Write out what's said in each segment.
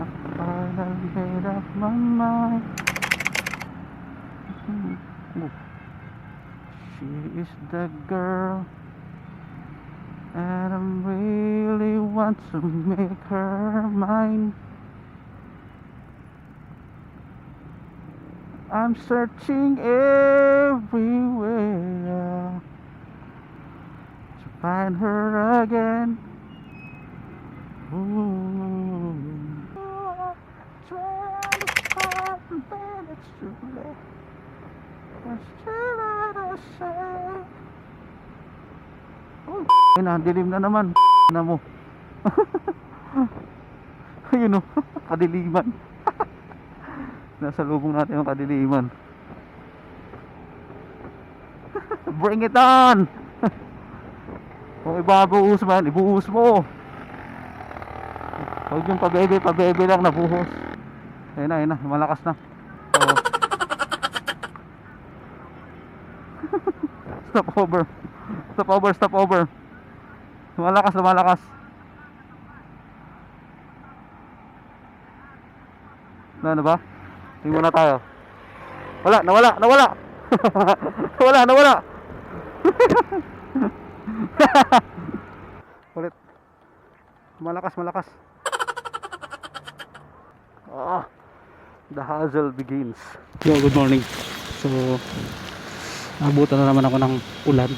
I finally made up my mind. She is the girl, and I really want to make her mine. I'm searching everywhere to find her again. Ooh. Twenty-five minutes too late. But still I say. Oh, na, dilim na naman. Na mo. Ayun o, kadiliman. Nasa lubong natin yung kadiliman. Bring it on! Kung ibabuhos man, ibuhos mo. Huwag yung pabebe, pabebe lang nabuhos. Ayun na, ayun na, malakas na. Stop over. Stop over, stop over. Lumalakas, lumalakas. Na, ano ba? Tingin muna tayo. Wala, nawala, nawala. nawala, nawala. Ulit. Malakas, malakas. Ah, the hustle begins. Yo, good morning. So, abutan na naman ako ng ulan.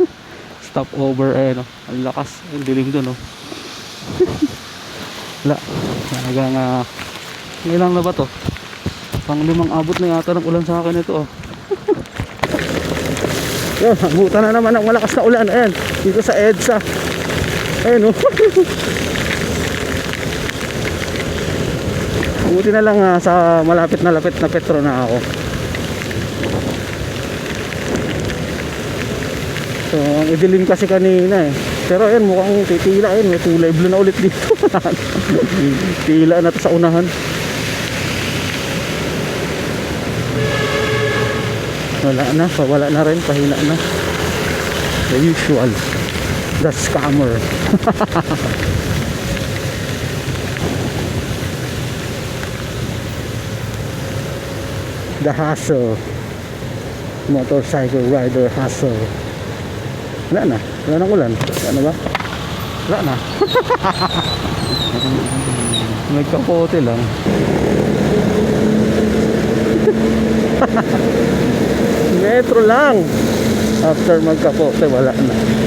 Stop over, eh, no. Ang lakas, ang dilim doon, no. Wala, talagang, ah, ilang na ba to? Pang limang abot na yata ng ulan sa akin ito, oh. Yo, abutan na naman ng malakas na ulan, ayan, dito sa EDSA. Ayun, oh. Buti na lang ah, sa malapit na lapit na petro na ako. So, ang idilim kasi kanina eh. Pero ayun, mukhang titila ayun. May kulay blue na ulit dito. Tila na sa unahan. Wala na, wala na rin, pahina na. The usual. The scammer. The hustle. Motorcycle rider hustle. Wala na. Wala nang ulan. Ano ba? Wala na. Nagkapote lang. Metro lang. After magkapote, wala na.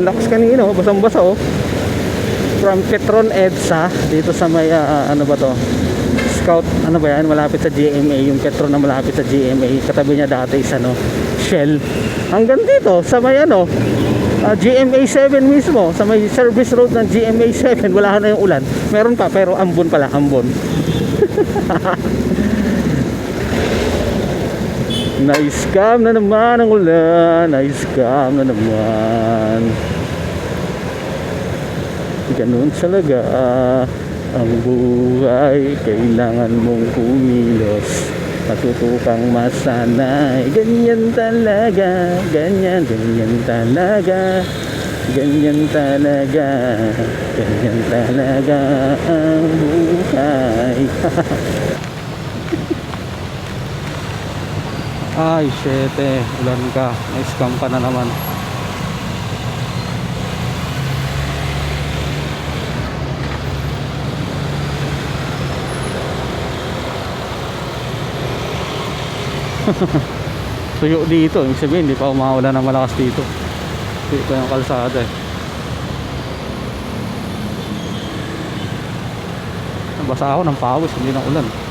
Lalakas kanina, oh. basang-basa oh. From Petron EDSA dito sa may ah, ano ba to? Scout, ano ba yan? Malapit sa GMA, yung Petron na malapit sa GMA. Katabi niya dati is ano, Shell. Hanggang dito sa may ano, ah, GMA 7 mismo, sa may service road ng GMA 7, wala na yung ulan. Meron pa pero ambon pala, ambon. Na-scam na naman ang ulan. Na-scam na naman. Ganun talaga ang buhay. Kailangan mong kumilos. Matutupang masanay. Ganyan talaga. Ganyan, ganyan talaga. Ganyan talaga. Ganyan talaga ang buhay. Ay, syete. Ulan ka. May scam ka na naman. Tuyo dito. Ibig sabihin, hindi pa umaulan ng malakas dito. Pa yung kalsada eh. Basa ako ng pawis, hindi ng ulan.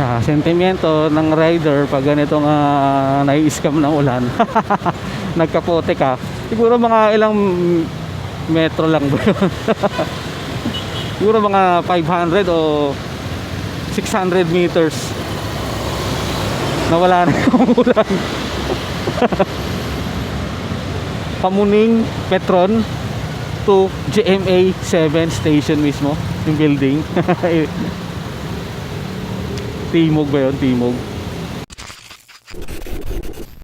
Ah, sentimiento ng rider pag ganitong uh, nai-scam ng ulan. Nagkapote ka. Siguro mga ilang metro lang ba? Siguro mga 500 o 600 meters. Nawala na yung ulan. Pamuning Petron to GMA 7 station mismo, yung building. Timog ba yun? Timog.